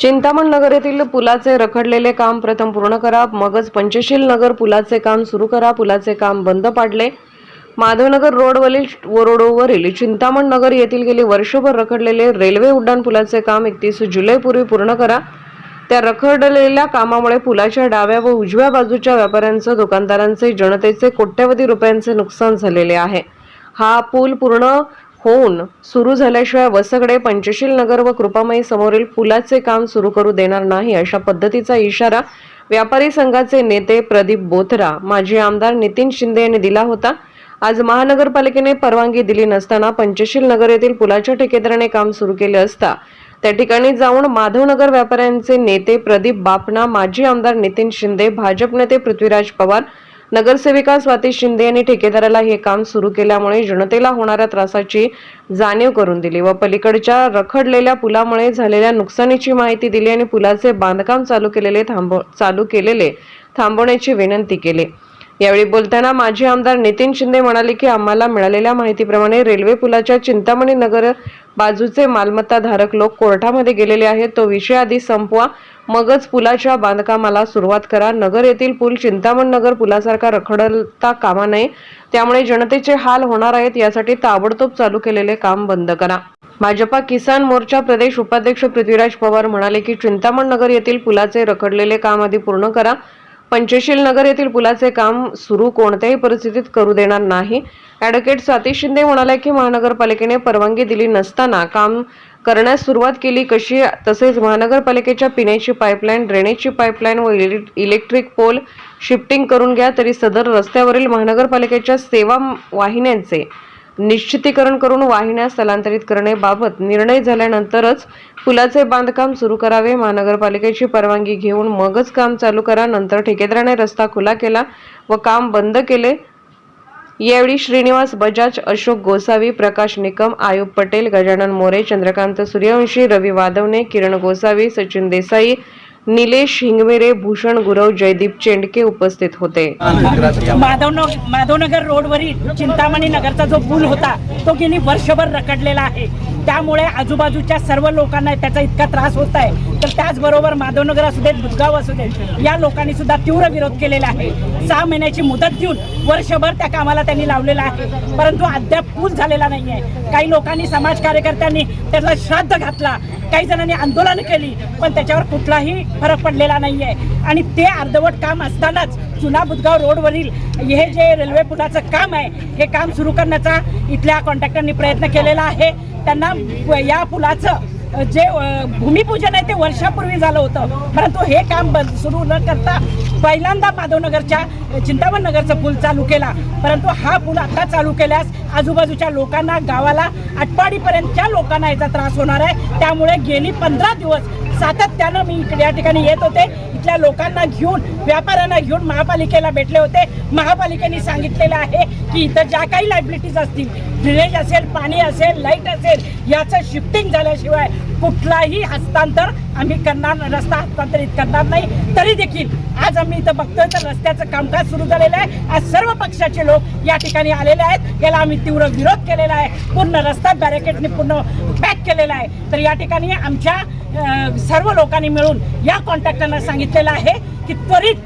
चिंतामण नगर येथील पुलाचे रखडलेले काम प्रथम पूर्ण करा मगच पंचशील नगर पुलाचे काम सुरू करा पुलाचे काम बंद पाडले. माधवनगर रोडवरील रोडवरील चिंतामण नगर येथील गेली वर्षभर रखडलेले रेल्वे उड्डाण पुलाचे काम एकतीस जुलैपूर्वी पूर्ण करा. त्या रखडलेल्या कामामुळे पुलाच्या डाव्या व उजव्या बाजूच्या व्यापाऱ्यांचं दुकानदारांचे जनतेचे कोट्यवधी रुपयांचे नुकसान झालेले आहे. हा पूल पूर्ण होऊन सुरू झाल्याशिवाय वसगडे पंचशील नगर व कृपामाई समोरील पुलाचे काम सुरू करू देणार नाही अशा पद्धतीचा इशारा व्यापारी संघाचे नेते प्रदीप बोथरा माजी आमदार नितीन शिंदे यांनी दिला होता. आज महानगरपालिकेने परवानगी दिली नसताना पंचशील नगर येथील पुलाच्या ठेकेदाराने काम सुरू केले असता त्या ठिकाणी जाऊन माधवनगर व्यापाऱ्यांचे नेते प्रदीप बापना माजी आमदार नितीन शिंदे भाजप नेते पृथ्वीराज पवार नगरसेविका स्वाती शिंदे यांनी ठेकेदाराला हे काम सुरू केल्यामुळे जनतेला होणाऱ्या त्रासाची जाणीव करून दिली व पलीकडच्या रखडलेल्या पुलामुळे झालेल्या नुकसानीची माहिती दिली आणि पुलाचे बांधकाम चालू केलेले थांबव चालू केलेले थांबवण्याची विनंती केली. यावेळी बोलताना माजी आमदार नितीन शिंदे म्हणाले की आम्हाला मिळालेल्या माहितीप्रमाणे रेल्वे पुलाच्या चिंतामणी नगर बाजूचे मालमत्ता धारक लोक कोर्टामध्ये गेलेले आहेत. तो विषय आधी संपवा. मगच पुलाच्या बांधकामाला सुरुवात करा. नगर येथील पूल चिंतामण नगर पुलासारखा रखडता कामा नये. त्यामुळे जनतेचे हाल होणार आहेत. यासाठी ताबडतोब चालू केलेले काम बंद करा. भाजपा किसान मोर्चा प्रदेश उपाध्यक्ष पृथ्वीराज पवार म्हणाले की चिंतामण नगर येथील पुलाचे रखडलेले काम आधी पूर्ण करा. पंचशील नगर येथील पुलाचे काम सुरू कोणत्याही परिस्थितीत करू देणार नाही. ॲडव्होकेट स्वाती शिंदे म्हणाले की महानगरपालिकेने परवानगी दिली नसताना काम करण्यास सुरुवात केली कशी? तसेच महानगरपालिकेच्या पिण्याची पाईपलाईन ड्रेनेजची पाईपलाईन व इले- इलेक्ट्रिक पोल शिफ्टिंग करून घ्या तरी सदर रस्त्यावरील महानगरपालिकेच्या सेवा वाहिन्यांचे निश्चितीकरण करून वाहिन्या स्थलांतरित करण्याबाबत निर्णय झाल्यानंतरच पुलाचे बांधकाम सुरू करावे. महानगरपालिकेची परवानगी घेऊन मगच काम चालू करा. नंतर ठेकेदाराने रस्ता खुला केला व काम बंद केले. यावेळी श्रीनिवास बजाज अशोक गोसावी प्रकाश निकम आयुब पटेल गजानन मोरे चंद्रकांत सूर्यवंशी रवी वादवणे किरण गोसावी सचिन देसाई निलेश हिंगमेरे भूषण गुरव जयदीप चेंडके उपस्थित होते. माधवनगर माधवनगर रोडवरील चिंतामणी नगरचा जो पूल होता तो गेली वर्षभर रखडलेला आहे. त्यामुळे आजूबाजूच्या सर्व लोकांना त्याचा इतका त्रास होत आहे. तर त्याचबरोबर माधवनगर असू देत भुजगाव असू देत या लोकांनी सुद्धा तीव्र विरोध केलेला आहे. सहा महिन्याची मुदत देऊन वर्षभर त्या कामाला त्यांनी लावलेला आहे. परंतु अद्याप पूल झालेला नाही आहे. काही लोकांनी समाज कार्यकर्त्यांनी त्याला श्राद्ध घातला. काही जणांनी आंदोलन केली पण त्याच्यावर कुठलाही फरक पडलेला नाही आहे. आणि ते अर्धवट काम असतानाच जुना बुधगाव रोडवरील हे जे रेल्वे पुलाचं काम आहे हे काम सुरू करण्याचा इथल्या कॉन्ट्रॅक्टरनी प्रयत्न केलेला आहे. त्यांना या पुलाचं जे भूमिपूजन आहे ते वर्षापूर्वी झालं होतं. परंतु हे काम बंद सुरू न करता पहिल्यांदा माधवनगरच्या चिंतामण नगरचा पूल चालू केला. परंतु हा पूल आता चालू केल्यास आजूबाजूच्या लोकांना गावाला आटपाडीपर्यंतच्या लोकांना याचा त्रास होणार आहे. त्यामुळे गेली पंधरा दिवस सातत्यानं मी इकडे या ठिकाणी येत होते. इथल्या लोकांना घेऊन व्यापाऱ्यांना घेऊन महापालिकेला भेटले होते. महापालिकेने सांगितलेलं आहे की इथं ज्या काही लायबिलिटीज असतील ड्रेनेज असेल पाणी असेल लाइट असेल याचं शिफ्टिंग झाल्याशिवाय कुठलाही हस्तांतर आम्ही करणार रस्ता हस्तांतरित करणार नाही. तरी देखील आज आम्ही इथं बघतोय तर रस्त्याचं कामकाज सुरू झालेलं आहे. आज सर्व पक्षाचे लोक या ठिकाणी आलेले आहेत. याला आम्ही तीव्र विरोध केलेला आहे. पूर्ण रस्ता बॅरिकेडने पूर्ण पॅक केलेला आहे. तर या ठिकाणी आमच्या सर्व लोकांनी मिळून या कॉन्ट्रॅक्टरना सांगितलेलं आहे की त्वरित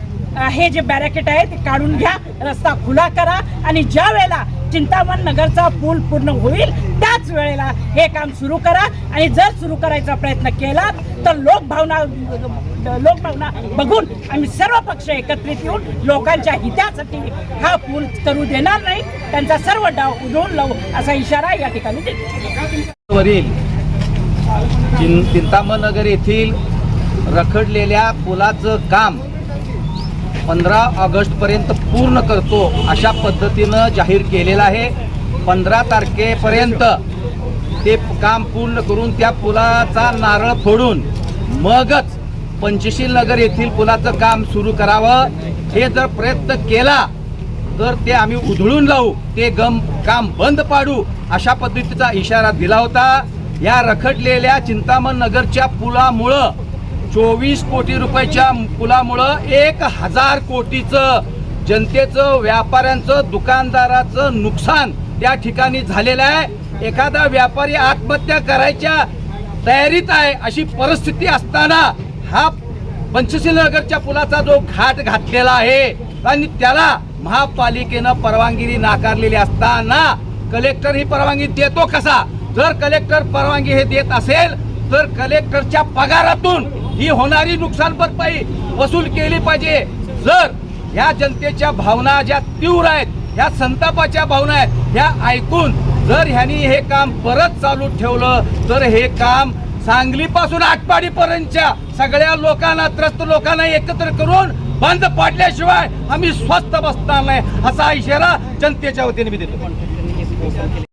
हे जे बॅरेकेट आहे ते काढून घ्या रस्ता खुला करा आणि ज्या वेळेला चिंतामण नगरचा पूल पूर्ण होईल त्याच वेळेला हे काम सुरू करा. आणि जर सुरू करायचा प्रयत्न केला तर लोकभावना लोकभावना बघून आम्ही सर्व पक्ष एकत्रित येऊन लोकांच्या हितासाठी हा पूल करू देणार नाही. त्यांचा सर्व डाव उधळून लावू असा इशारा या ठिकाणी देतो. वरील चिं येथील रखडलेल्या पुलाचं काम पंधरा ऑगस्टपर्यंत पूर्ण करतो अशा पद्धतीनं जाहीर केलेलं आहे. पंधरा तारखेपर्यंत ते काम पूर्ण करून त्या पुलाचा नारळ फोडून मगच पंचशील नगर येथील पुलाचं काम सुरू करावं. हे जर प्रयत्न केला तर ते आम्ही उधळून लावू ते गम काम बंद पाडू अशा पद्धतीचा इशारा दिला होता. या रखडलेल्या चिंतामण नगरच्या पुलामुळं चोवीस कोटी रुपयाच्या पुलामुळं एक हजार कोटीचं जनतेचं व्यापाऱ्यांचं दुकानदाराचं नुकसान त्या ठिकाणी झालेलं आहे. एखादा व्यापारी आत्महत्या करायच्या तयारीत आहे अशी परिस्थिती असताना हा पंचशील नगरच्या पुलाचा जो घाट घातलेला आहे आणि त्याला महापालिकेनं परवानगी नाकारलेली असताना कलेक्टर ही परवानगी देतो कसा? जर कलेक्टर परवानगी हे देत असेल तर कलेक्टरच्या पगारातून ही होणारी नुकसान भरपाई वसूल केली पाहिजे. जर ह्या जनतेच्या भावना ज्या तीव्र आहेत ह्या संतापाच्या भावना आहेत ह्या ऐकून जर ह्यांनी हे काम परत चालू ठेवलं तर हे काम सांगलीपासून आटपाडीपर्यंतच्या सगळ्या लोकांना त्रस्त लोकांना एकत्र करून बंद पाडल्याशिवाय आम्ही स्वस्थ बसणार नाही असा इशारा जनतेच्या वतीने मी देतो.